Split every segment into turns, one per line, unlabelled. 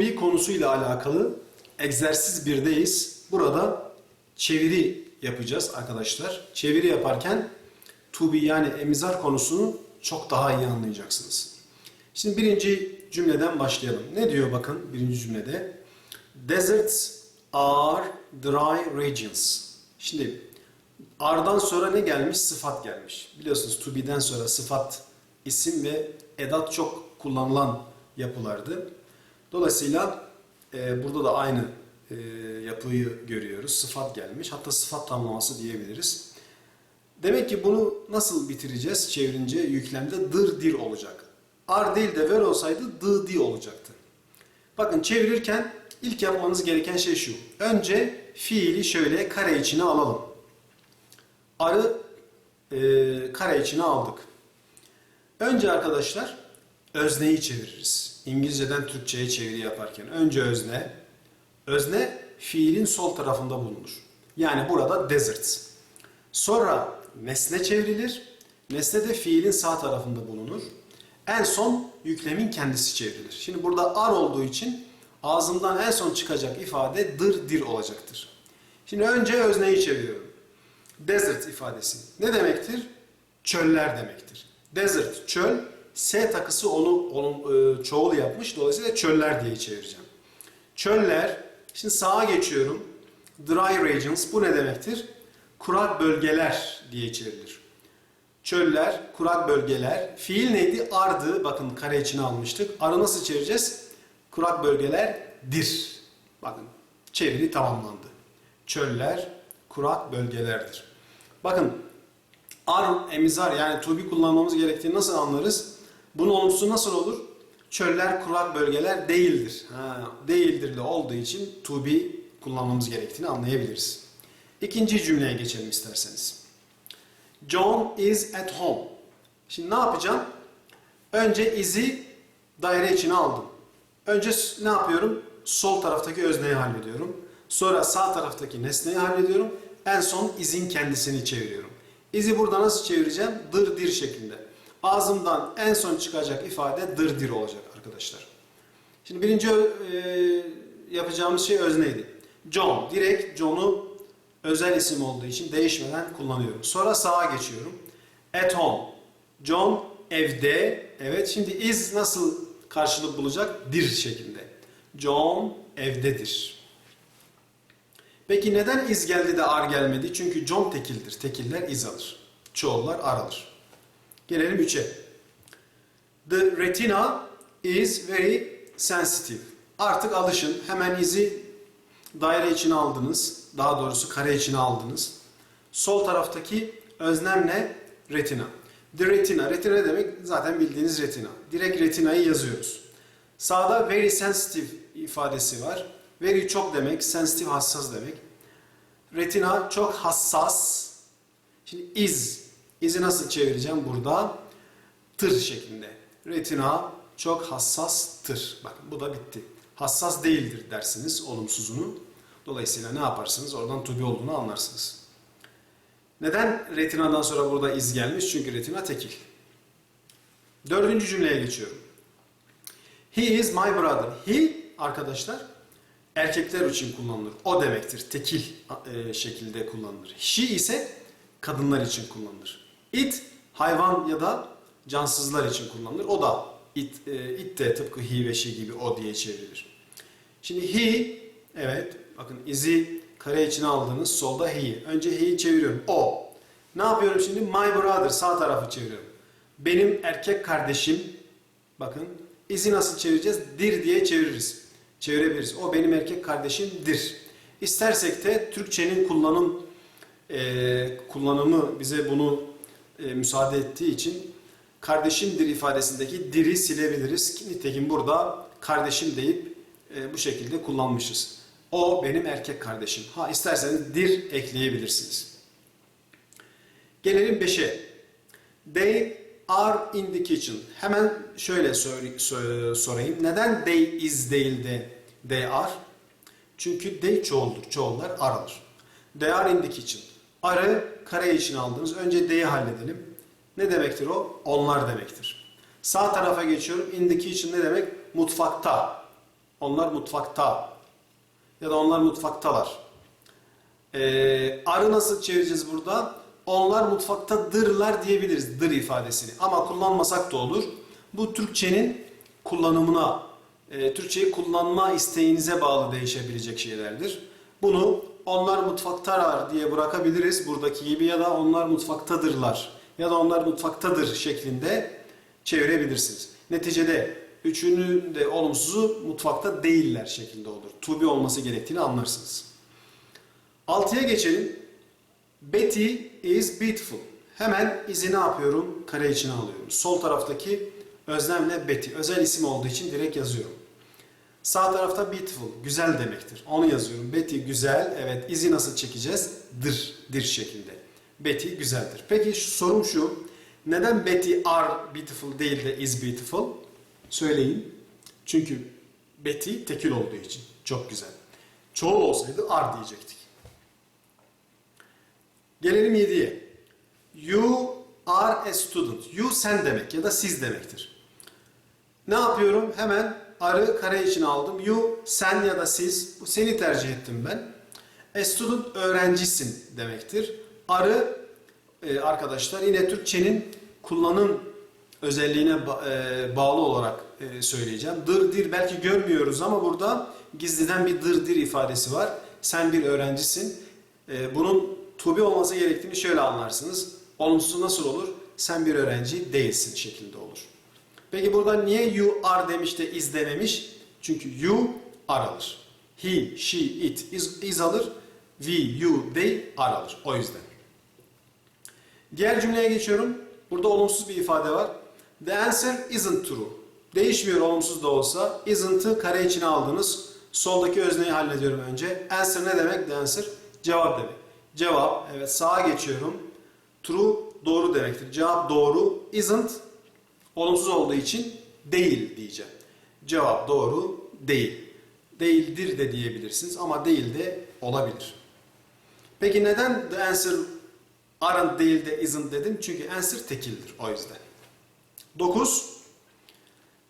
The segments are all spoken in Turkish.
Be konusuyla alakalı egzersiz birdeyiz. Burada çeviri yapacağız arkadaşlar. Çeviri yaparken to be yani emizar konusunu çok daha iyi anlayacaksınız. Şimdi birinci cümleden başlayalım. Ne diyor bakın birinci cümlede? Deserts are dry regions. Şimdi Ardan sonra ne gelmiş? Sıfat gelmiş. Biliyorsunuz to be'den sonra sıfat, isim ve edat çok kullanılan yapılardı. Dolayısıyla e, burada da aynı e, yapıyı görüyoruz. Sıfat gelmiş. Hatta sıfat tamlaması diyebiliriz. Demek ki bunu nasıl bitireceğiz? Çevirince yüklemde dır dir olacak. Ar değil de ver olsaydı dı di olacaktı. Bakın çevirirken ilk yapmanız gereken şey şu. Önce fiili şöyle kare içine alalım. Arı e, kare içine aldık. Önce arkadaşlar özneyi çeviririz. İngilizceden Türkçe'ye çeviri yaparken. Önce özne. Özne fiilin sol tarafında bulunur. Yani burada desert. Sonra nesne çevrilir. Nesne de fiilin sağ tarafında bulunur. En son yüklemin kendisi çevrilir. Şimdi burada ar olduğu için ağzımdan en son çıkacak ifade dır dir olacaktır. Şimdi önce özneyi çeviriyorum. Desert ifadesi ne demektir? Çöller demektir. Desert, çöl. S takısı onu, onun e, çoğul yapmış. Dolayısıyla çöller diye çevireceğim. Çöller. Şimdi sağa geçiyorum. Dry regions. Bu ne demektir? Kurak bölgeler diye çevrilir. Çöller, kurak bölgeler. Fiil neydi? Ardı. Bakın kare içine almıştık. Arı nasıl çevireceğiz? Kurak bölgeler dir. Bakın çeviri tamamlandı. Çöller, kurak bölgelerdir. Bakın ar, emizar yani to kullanmamız gerektiğini nasıl anlarız? Bunun olumsuzu nasıl olur? Çöller, kurak bölgeler değildir. Ha, değildirli olduğu için to be kullanmamız gerektiğini anlayabiliriz. İkinci cümleye geçelim isterseniz. John is at home. Şimdi ne yapacağım? Önce is'i daire içine aldım. Önce ne yapıyorum? Sol taraftaki özneyi hallediyorum. Sonra sağ taraftaki nesneyi hallediyorum. En son izin kendisini çeviriyorum. İzi burada nasıl çevireceğim? Dır dir şeklinde. Ağzımdan en son çıkacak ifade dır dir olacak arkadaşlar. Şimdi birinci e, yapacağımız şey özneydi. John. Direkt John'u özel isim olduğu için değişmeden kullanıyorum. Sonra sağa geçiyorum. At home. John evde. Evet şimdi is nasıl karşılık bulacak? Dir şeklinde. John evdedir. Peki neden iz geldi de ar gelmedi? Çünkü John tekildir. Tekiller iz alır. Çoğullar ar alır. Gelelim 3'e. The retina is very sensitive. Artık alışın. Hemen izi daire içine aldınız. Daha doğrusu kare içine aldınız. Sol taraftaki öznem ne? Retina. The retina. Retina demek? Zaten bildiğiniz retina. Direkt retinayı yazıyoruz. Sağda very sensitive ifadesi var. Very çok demek, sensitive hassas demek. Retina çok hassas. Şimdi is. Is'i nasıl çevireceğim burada? Tır şeklinde. Retina çok hassastır. Bakın bu da bitti. Hassas değildir dersiniz olumsuzunu. Dolayısıyla ne yaparsınız? Oradan to olduğunu anlarsınız. Neden retinadan sonra burada iz gelmiş? Çünkü retina tekil. Dördüncü cümleye geçiyorum. He is my brother. He arkadaşlar erkekler için kullanılır. O demektir. Tekil e, şekilde kullanılır. She ise kadınlar için kullanılır. It hayvan ya da cansızlar için kullanılır. O da it, e, it de tıpkı he ve she gibi o diye çevrilir. Şimdi he evet bakın izi kare içine aldığınız solda he. Önce he'yi çeviriyorum. O. Ne yapıyorum şimdi? My brother sağ tarafı çeviriyorum. Benim erkek kardeşim bakın izi nasıl çevireceğiz? Dir diye çeviririz. Çevirebiliriz. O benim erkek kardeşimdir. İstersek de Türkçenin kullanım e, kullanımı bize bunu e, müsaade ettiği için kardeşimdir ifadesindeki diri silebiliriz. Nitekim burada kardeşim deyip e, bu şekilde kullanmışız. O benim erkek kardeşim. Ha isterseniz dir ekleyebilirsiniz. Gelelim 5'e. They are in the kitchen. Hemen şöyle sorayım. Neden they is değil de they are? Çünkü they çoğuldur. Çoğullar ar alır. They are in the kitchen. Arı kare içine aldınız. Önce they'i halledelim. Ne demektir o? Onlar demektir. Sağ tarafa geçiyorum. In the kitchen ne demek? Mutfakta. Onlar mutfakta. Ya da onlar mutfaktalar. Ee, arı nasıl çevireceğiz burada? Onlar mutfaktadırlar diyebiliriz dır ifadesini. Ama kullanmasak da olur. Bu Türkçenin kullanımına, e, Türkçeyi kullanma isteğinize bağlı değişebilecek şeylerdir. Bunu onlar mutfaktalar diye bırakabiliriz buradaki gibi ya da onlar mutfaktadırlar ya da onlar mutfaktadır şeklinde çevirebilirsiniz. Neticede üçünün de olumsuzu mutfakta değiller şeklinde olur. To olması gerektiğini anlarsınız. Altıya geçelim. Betty is beautiful. Hemen izi ne yapıyorum? Kare içine alıyorum. Sol taraftaki özlemle Betty. Özel isim olduğu için direkt yazıyorum. Sağ tarafta beautiful, güzel demektir. Onu yazıyorum. Betty güzel. Evet, izi nasıl çekeceğiz? Dır, dir şeklinde. Betty güzeldir. Peki sorum şu. Neden Betty are beautiful değil de is beautiful? Söyleyin. Çünkü Betty tekil olduğu için. Çok güzel. Çoğul olsaydı are diyecektik. Gelelim 7'ye. You are a student. You sen demek ya da siz demektir. Ne yapıyorum? Hemen arı kare içine aldım. You sen ya da siz. Bu seni tercih ettim ben. A student öğrencisin demektir. Arı e, arkadaşlar yine Türkçenin kullanım özelliğine e, bağlı olarak e, söyleyeceğim. Dır dir belki görmüyoruz ama burada gizliden bir dır dir ifadesi var. Sen bir öğrencisin. Bunun to be olması gerektiğini şöyle anlarsınız. Olumsuzu nasıl olur? Sen bir öğrenci değilsin şeklinde olur. Peki burada niye you are demiş de is dememiş? Çünkü you are alır. He, she, it is, is alır. We, you, they are alır. O yüzden. Diğer cümleye geçiyorum. Burada olumsuz bir ifade var. The answer isn't true. Değişmiyor olumsuz da olsa. Isn't'ı kare içine aldınız. Soldaki özneyi hallediyorum önce. Answer ne demek? The answer cevap demek. Cevap, evet sağa geçiyorum. True doğru demektir. Cevap doğru. Isn't olumsuz olduğu için değil diyeceğim. Cevap doğru değil. Değildir de diyebilirsiniz ama değil de olabilir. Peki neden the answer aren't değil de isn't dedim? Çünkü answer tekildir o yüzden. 9.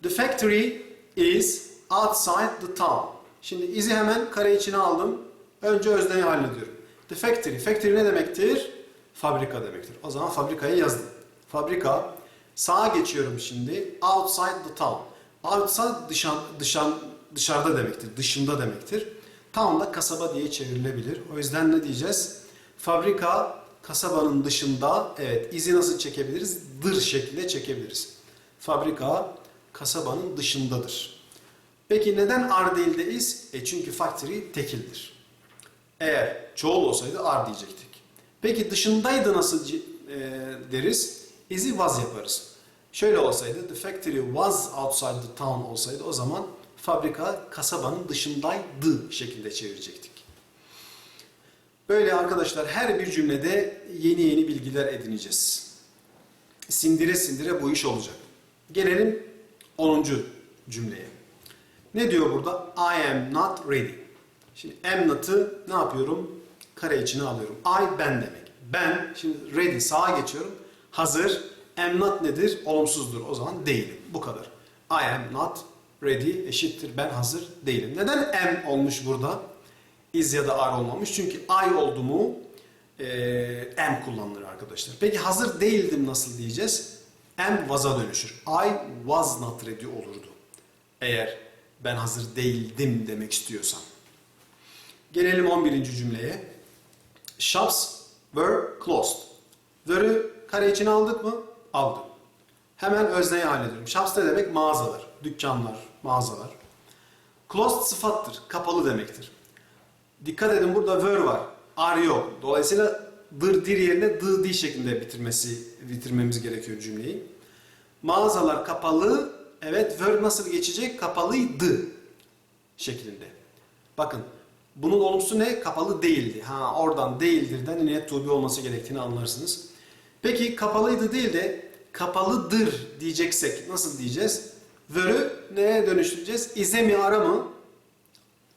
The factory is outside the town. Şimdi izi hemen kare içine aldım. Önce özneyi hallediyorum. The factory. Factory ne demektir? Fabrika demektir. O zaman fabrikayı yazdım. Fabrika. Sağa geçiyorum şimdi. Outside the town. Outside dışan, dışan, dışarıda demektir. Dışında demektir. Town da kasaba diye çevrilebilir. O yüzden ne diyeceğiz? Fabrika kasabanın dışında evet izi nasıl çekebiliriz? Dır şeklinde çekebiliriz. Fabrika kasabanın dışındadır. Peki neden are değil de is? E çünkü factory tekildir. Eğer çoğul olsaydı are diyecektik. Peki dışındaydı nasıl e, deriz? Is'i was yaparız. Şöyle olsaydı the factory was outside the town olsaydı o zaman fabrika kasabanın dışındaydı şeklinde çevirecektik. Böyle arkadaşlar her bir cümlede yeni yeni bilgiler edineceğiz. Sindire sindire bu iş olacak. Gelelim 10. cümleye. Ne diyor burada? I am not ready. Şimdi am not'ı ne yapıyorum? Kare içine alıyorum. I ben demek. Ben şimdi ready sağa geçiyorum. Hazır. Am not nedir? Olumsuzdur. O zaman değilim. Bu kadar. I am not ready eşittir ben hazır değilim. Neden am olmuş burada? Is ya da are olmamış. Çünkü I oldu mu eee, am kullanılır arkadaşlar. Peki hazır değildim nasıl diyeceğiz? Am was'a dönüşür. I was not ready olurdu. Eğer ben hazır değildim demek istiyorsam. Gelelim 11. cümleye. Shops were closed. Were'ü kare içine aldık mı? Aldım. Hemen özneyi hallediyorum. Shops ne demek? Mağazalar, dükkanlar, mağazalar. Closed sıfattır, kapalı demektir. Dikkat edin burada were var, are yok. Dolayısıyla dır dir yerine dı di şeklinde bitirmesi bitirmemiz gerekiyor cümleyi. Mağazalar kapalı. Evet were nasıl geçecek? Kapalıydı şeklinde. Bakın bunun olumsuzu ne? Kapalı değildi. Ha oradan değildirden to be olması gerektiğini anlarsınız. Peki kapalıydı değil de kapalıdır diyeceksek nasıl diyeceğiz? Were'ü neye dönüştüreceğiz? İze mi ara mı?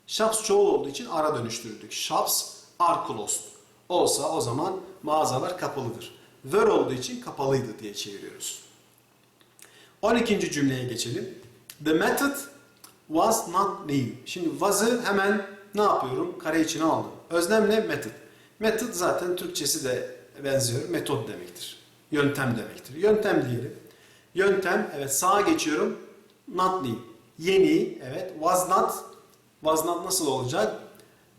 Shops çoğul olduğu için ara dönüştürdük. Shops are closed. Olsa o zaman mağazalar kapalıdır. Were olduğu için kapalıydı diye çeviriyoruz. 12. cümleye geçelim. The method Was not new. Şimdi was'ı hemen ne yapıyorum? Kare içine aldım. Özlem ne? Method. Method zaten Türkçesi de benziyor. Metod demektir. Yöntem demektir. Yöntem diyelim. Yöntem, evet sağa geçiyorum. Not new. Yeni, evet. Was not. Was not nasıl olacak?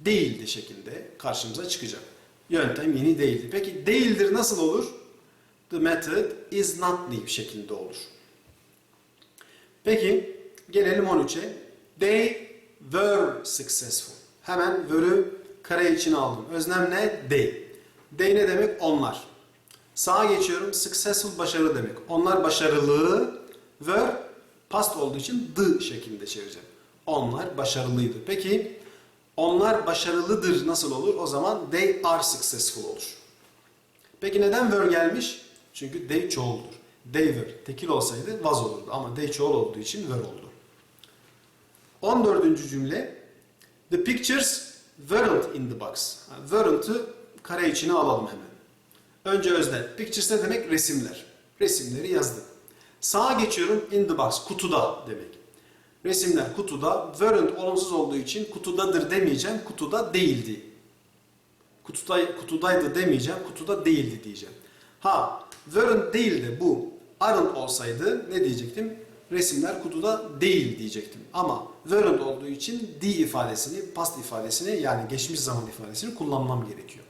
Değildi şeklinde karşımıza çıkacak. Yöntem yeni değildi. Peki değildir nasıl olur? The method is not new şeklinde olur. Peki gelelim 13'e. They were successful. Hemen were'ü kare içine aldım. Özlem ne? They. They ne demek? Onlar. Sağa geçiyorum. Successful başarılı demek. Onlar başarılı. Were past olduğu için the şeklinde çevireceğim. Onlar başarılıydı. Peki onlar başarılıdır nasıl olur? O zaman they are successful olur. Peki neden were gelmiş? Çünkü they çoğuldur. They were. Tekil olsaydı was olurdu ama they çoğul olduğu için were oldu. 14. cümle The pictures weren't in the box. Yani weren't'ı kare içine alalım hemen. Önce özne. Pictures ne demek? Resimler. Resimleri yazdık. Sağa geçiyorum in the box. Kutuda demek. Resimler kutuda. Weren't olumsuz olduğu için kutudadır demeyeceğim. Kutuda değildi. Kutuda, kutudaydı demeyeceğim. Kutuda değildi diyeceğim. Ha weren't değil de bu aren't olsaydı ne diyecektim? Resimler kutuda değil diyecektim. Ama weren't olduğu için D ifadesini, past ifadesini yani geçmiş zaman ifadesini kullanmam gerekiyor.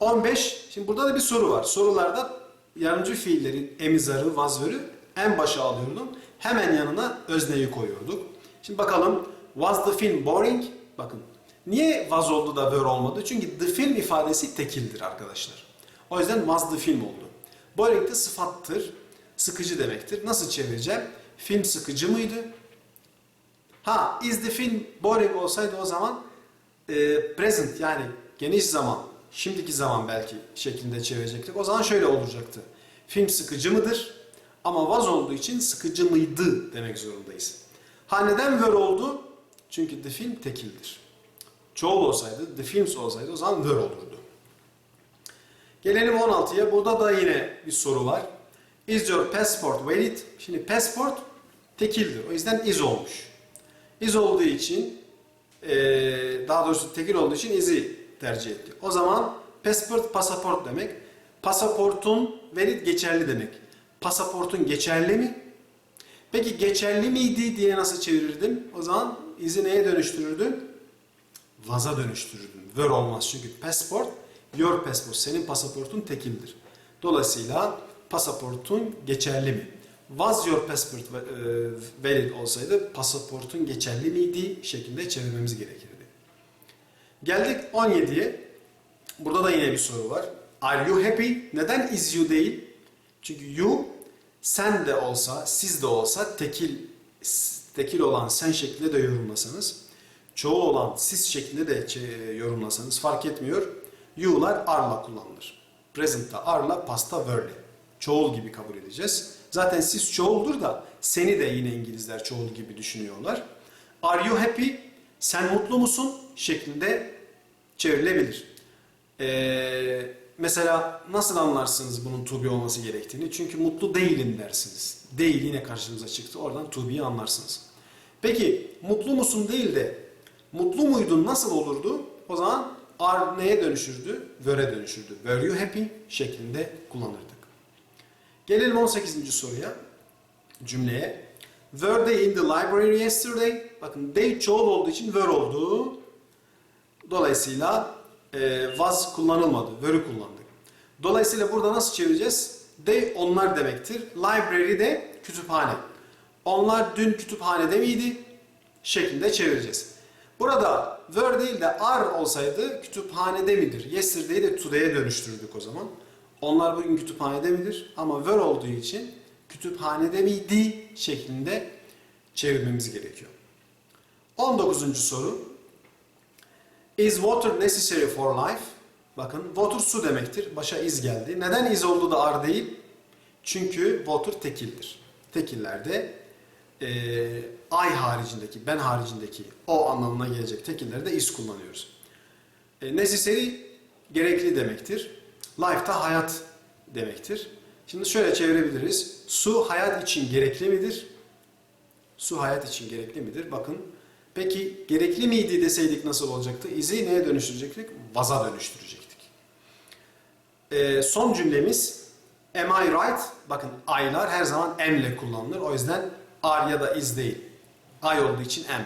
15. Şimdi burada da bir soru var. Sorularda yardımcı fiillerin emizarı, was vere'ü en başa alıyordum. Hemen yanına özneyi koyuyorduk. Şimdi bakalım was the film boring? Bakın niye was oldu da were olmadı? Çünkü the film ifadesi tekildir arkadaşlar. O yüzden was the film oldu. Boring de sıfattır. Sıkıcı demektir. Nasıl çevireceğim? Film sıkıcı mıydı? Ha, is the film boring olsaydı o zaman e, present yani geniş zaman, şimdiki zaman belki şeklinde çevirecektik. O zaman şöyle olacaktı. Film sıkıcı mıdır? Ama was olduğu için sıkıcı mıydı demek zorundayız. Ha neden were oldu? Çünkü the film tekildir. Çoğul olsaydı, the films olsaydı o zaman were olurdu. Gelelim 16'ya. Burada da yine bir soru var. Is your passport valid? Şimdi passport tekildir. O yüzden is olmuş. Is olduğu için daha doğrusu tekil olduğu için is'i tercih etti. O zaman passport pasaport demek. Pasaportun valid geçerli demek. Pasaportun geçerli mi? Peki geçerli miydi diye nasıl çevirirdim? O zaman is'i neye dönüştürürdüm? Vaz'a dönüştürürdüm. Were olmaz çünkü passport, your passport, senin pasaportun tekildir. Dolayısıyla pasaportun geçerli mi? Was your passport e, valid olsaydı pasaportun geçerli miydi şeklinde çevirmemiz gerekirdi. Geldik 17'ye. Burada da yine bir soru var. Are you happy? Neden is you değil? Çünkü you sen de olsa, siz de olsa tekil tekil olan sen şeklinde de yorumlasanız, çoğul olan siz şeklinde de yorumlasanız fark etmiyor. You'lar are'la kullanılır. Present'ta are'la, past'ta were'le. Çoğul gibi kabul edeceğiz. Zaten siz çoğuldur da seni de yine İngilizler çoğul gibi düşünüyorlar. Are you happy? Sen mutlu musun? şeklinde çevrilebilir. Ee, mesela nasıl anlarsınız bunun to be olması gerektiğini? Çünkü mutlu değilim dersiniz. Değil yine karşınıza çıktı. Oradan to anlarsınız. Peki mutlu musun değil de mutlu muydun nasıl olurdu? O zaman are neye dönüşürdü? Were'e dönüşürdü. Were you happy şeklinde kullanırdık. Gelelim 18. soruya. Cümleye. Were they in the library yesterday? Bakın they çoğul olduğu için were oldu. Dolayısıyla e, was kullanılmadı. Were'ü kullandık. Dolayısıyla burada nasıl çevireceğiz? They onlar demektir. Library de kütüphane. Onlar dün kütüphanede miydi? Şeklinde çevireceğiz. Burada were değil de are olsaydı kütüphanede midir? Yesterday'i de today'e dönüştürdük o zaman. Onlar bugün kütüphanede midir? Ama were olduğu için kütüphanede miydi şeklinde çevirmemiz gerekiyor. 19. soru. Is water necessary for life? Bakın water su demektir. Başa is geldi. Neden is oldu da are değil? Çünkü water tekildir. Tekillerde eee I haricindeki, ben haricindeki o anlamına gelecek tekillerde is kullanıyoruz. E, necessary gerekli demektir. Life da hayat demektir. Şimdi şöyle çevirebiliriz. Su hayat için gerekli midir? Su hayat için gerekli midir? Bakın. Peki gerekli miydi deseydik nasıl olacaktı? İzi neye dönüştürecektik? Vaza dönüştürecektik. Ee, son cümlemiz Am I right? Bakın I'lar her zaman am ile kullanılır. O yüzden are ya da is değil. I olduğu için am.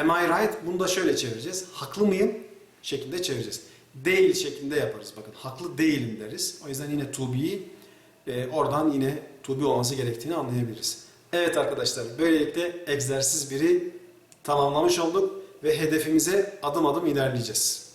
Am I right? Bunu da şöyle çevireceğiz. Haklı mıyım? şeklinde çevireceğiz. Değil şeklinde yaparız. Bakın haklı değilim deriz. O yüzden yine to be'yi e, oradan yine to olması gerektiğini anlayabiliriz. Evet arkadaşlar böylelikle egzersiz biri tamamlamış olduk ve hedefimize adım adım ilerleyeceğiz.